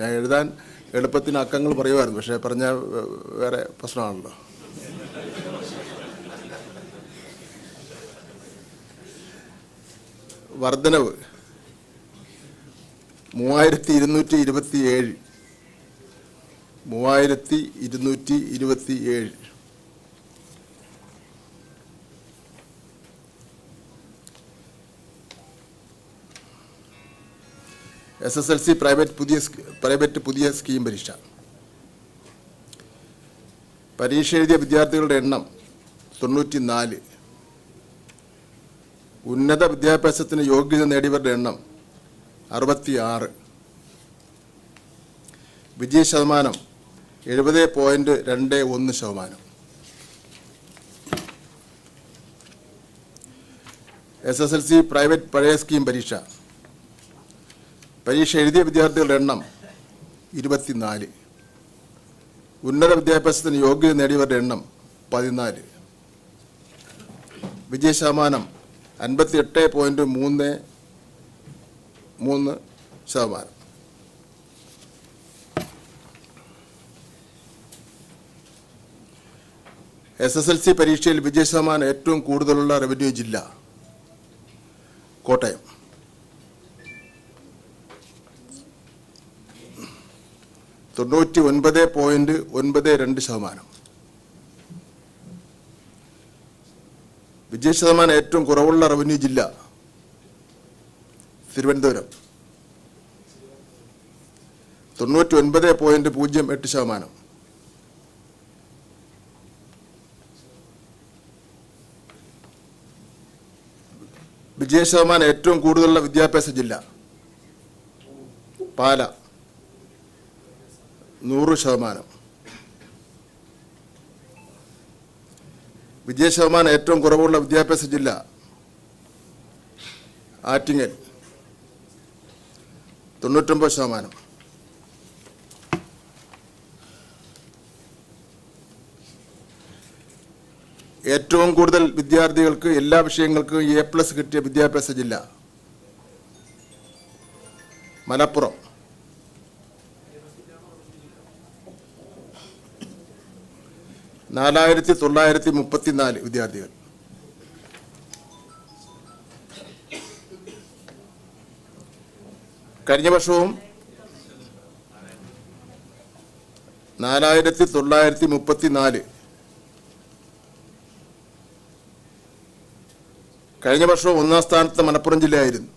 ഞാൻ എഴുതാൻ എളുപ്പത്തിന് അക്കങ്ങൾ പറയുമായിരുന്നു പക്ഷേ പറഞ്ഞ വേറെ പ്രശ്നമാണല്ലോ. വർധനവ്. മൂവായിരത്തി ഇരുന്നൂറ്റി ഇരുപത്തി ഏഴ് മൂവായിരത്തി ഇരുന്നൂറ്റി ഇരുപത്തി ഏഴ് S S L C private പുതിയ പ്രൈവറ്റ് പുതിയ സ്കീം പരീക്ഷ. പരീക്ഷ എഴുതിയ വിദ്യാർത്ഥികളുടെ എണ്ണം തൊണ്ണൂറ്റി നാല് ഉന്നത വിദ്യാഭ്യാസത്തിന് യോഗ്യത നേടിയവരുടെ എണ്ണം അറുപത്തി ആറ് വിജയ ശതമാനം എഴുപത് പോയിന്റ് രണ്ട് ഒന്ന് ശതമാനം. S S L C private പഴയ സ്കീം പരീക്ഷ. പരീക്ഷ എഴുതിയ വിദ്യാർത്ഥികളുടെ എണ്ണം ഇരുപത്തിനാല്. ഉന്നത വിദ്യാഭ്യാസത്തിന് യോഗ്യത നേടിയവരുടെ എണ്ണം പതിനാല്. വിജയശതമാനം അൻപത്തി എട്ട് പോയിന്റ് മൂന്ന് മൂന്ന് ശതമാനം. എസ് എസ് എൽ സി പരീക്ഷയിൽ വിജയശതമാനം ഏറ്റവും കൂടുതലുള്ള റവന്യൂ ജില്ല കോട്ടയം. തൊണ്ണൂറ്റി ഒൻപത് പോയിന്റ് ഒൻപത് രണ്ട് ശതമാനം. വിജയ ശതമാനം ഏറ്റവും കുറവുള്ള റവന്യൂ ജില്ല തിരുവനന്തപുരം. തൊണ്ണൂറ്റി ഒൻപത് പോയിന്റ് പൂജ്യം എട്ട് ശതമാനം. വിജയ ശതമാനം ഏറ്റവും കൂടുതലുള്ള വിദ്യാഭ്യാസ ജില്ല പാല. നൂറ് ശതമാനം. വിജയശതമാനം ഏറ്റവും കുറവുള്ള വിദ്യാഭ്യാസ ജില്ല ആറ്റിങ്ങൽ. തൊണ്ണൂറ്റൊമ്പത് ശതമാനം. ഏറ്റവും കൂടുതൽ വിദ്യാർത്ഥികൾക്ക് എല്ലാ വിഷയങ്ങൾക്കും എ പ്ലസ് കിട്ടിയ വിദ്യാഭ്യാസ ജില്ല മലപ്പുറം. നാലായിരത്തി തൊള്ളായിരത്തി മുപ്പത്തിനാല് വിദ്യാർത്ഥികൾ. കഴിഞ്ഞ വർഷവും നാലായിരത്തി തൊള്ളായിരത്തി മുപ്പത്തിനാല് കഴിഞ്ഞ വർഷവും ഒന്നാം സ്ഥാനത്ത് മലപ്പുറം ജില്ലയായിരുന്നു.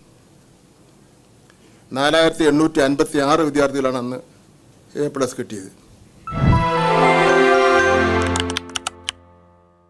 നാലായിരത്തി എണ്ണൂറ്റി അൻപത്തി ആറ് വിദ്യാർത്ഥികളാണ് അന്ന് എ പ്ലസ് കിട്ടിയത്.